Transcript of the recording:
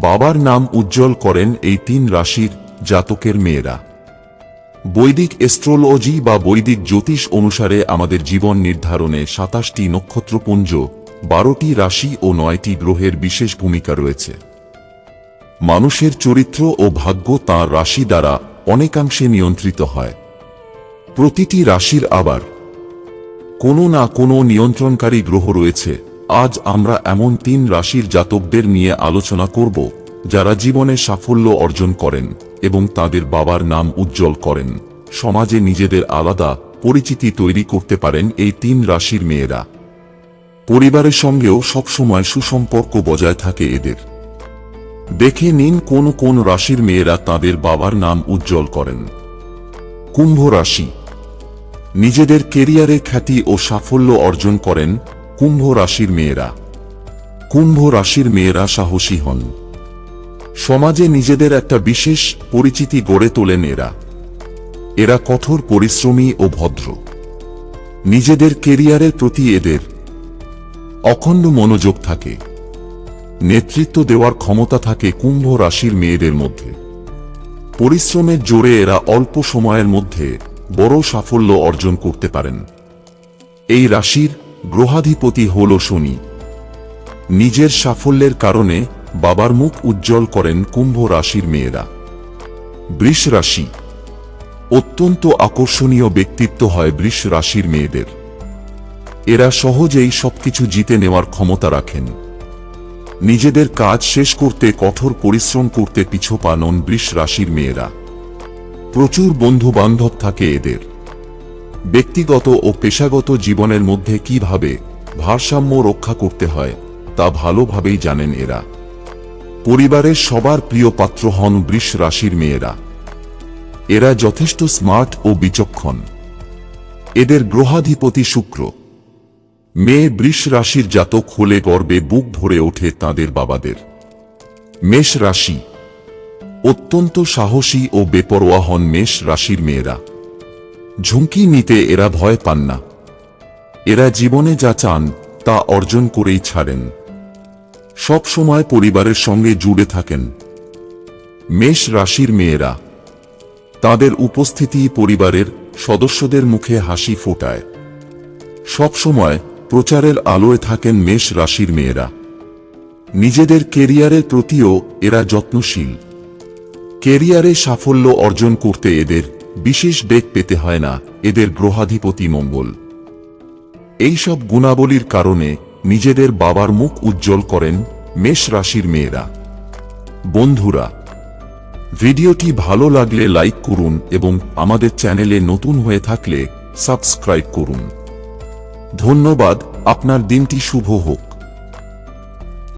বাবার নাম উজ্জ্বল করেন এই তিন রাশির জাতকের মেয়েরা। বৈদিক এস্ট্রোলজি বা বৈদিক জ্যোতিষ অনুসারে আমাদের জীবন নির্ধারণে সাতাশটি নক্ষত্রপুঞ্জ, বারোটি রাশি ও নয়টি গ্রহের বিশেষ ভূমিকা রয়েছে। মানুষের চরিত্র ও ভাগ্য তাঁর রাশি দ্বারা অনেকাংশে নিয়ন্ত্রিত হয়। প্রতিটি রাশির আবার কোনো না কোনো নিয়ন্ত্রণকারী গ্রহ রয়েছে। আজ আমরা এমন তিন রাশির জাতকদের নিয়ে আলোচনা করব, যারা জীবনে সাফল্য অর্জন করেন এবং তাদের বাবার নাম উজ্জ্বল করেন। সমাজে নিজেদের আলাদা পরিচিতি তৈরি করতে পারেন এই তিন রাশির মেয়েরা। পরিবারের সঙ্গেও সবসময় সুসম্পর্ক বজায় থাকে এদের। দেখে নিন কোন কোন রাশির মেয়েরা তাদের বাবার নাম উজ্জ্বল করেন। কুম্ভ রাশি। নিজেদের কেরিয়ারে খ্যাতি ও সাফল্য অর্জন করেন কুম্ভ রাশির মেয়েরা। কুম্ভ রাশির মেয়েরা সাহসী হন। সমাজে নিজেদের একটা বিশেষ পরিচিতি গড়ে তোলেন এরা। এরা কঠোর পরিশ্রমী ও ভদ্র। নিজেদের কেরিয়ারের প্রতি এদের অখণ্ড মনোযোগ থাকে। নেতৃত্ব দেওয়ার ক্ষমতা থাকে কুম্ভ রাশির মেয়েদের মধ্যে। পরিশ্রমের জোরে এরা অল্প সময়ের মধ্যে বড় সাফল্য অর্জন করতে পারেন। এই রাশির গ্রহাধিপতি হল শনি। নিজের সাফল্যের কারণে বাবার মুখ উজ্জ্বল করেন কুম্ভ রাশির মেয়েরা। বৃষ রাশি। অত্যন্ত আকর্ষণীয় ব্যক্তিত্ব হয় বৃষ রাশির মেয়েদের। এরা সহজেই সবকিছু জিতে নেওয়ার ক্ষমতা রাখেন। নিজেদের কাজ শেষ করতে, কঠোর পরিশ্রম করতে পিছু পানন বৃষ রাশির মেয়েরা। প্রচুর বন্ধু বান্ধব থাকে এদের। ব্যক্তিগত ও পেশাগত জীবনের মধ্যে কীভাবে ভারসাম্য রক্ষা করতে হয়, তা ভালোভাবেই জানেন এরা। পরিবারের সবার প্রিয় পাত্র হন বৃষ রাশির মেয়েরা। এরা যথেষ্ট স্মার্ট ও বিচক্ষণ। এদের গ্রহাধিপতি শুক্র। মেয়ে বৃষ রাশির জাতক হলে গর্বে বুক ভরে ওঠে তাদের বাবাদের। মেষ রাশি। অত্যন্ত সাহসী ও বেপরোয়া হন মেষ রাশির মেয়েরা। ঝুঁকি নিতে এরা ভয় পান না। এরা জীবনে যা চান, তা অর্জন করেই ছাড়েন। সব সময় পরিবারের সঙ্গে জুড়ে থাকেন। মেষ রাশির মেয়েরা, তাদের উপস্থিতি পরিবারের সদস্যদের মুখে হাসি ফোটায়। সবসময় প্রচারের আলোয় থাকেন মেষ রাশির মেয়েরা। নিজেদের কেরিয়ারের প্রতিও এরা যত্নশীল। কেরিয়ারে সাফল্য অর্জন করতে এদের বিশেষ বেগ পেতে হয় না, এদের গ্রহাধিপতি মঙ্গল। এইসব গুণাবলীর কারণে নিজেদের বাবার মুখ উজ্জ্বল করেন মেষ রাশির মেয়েরা। বন্ধুরা, ভিডিওটি ভালো লাগলে লাইক করুন এবং আমাদের চ্যানেলে নতুন হয়ে থাকলে সাবস্ক্রাইব করুন। ধন্যবাদ, আপনার দিনটি শুভ হোক।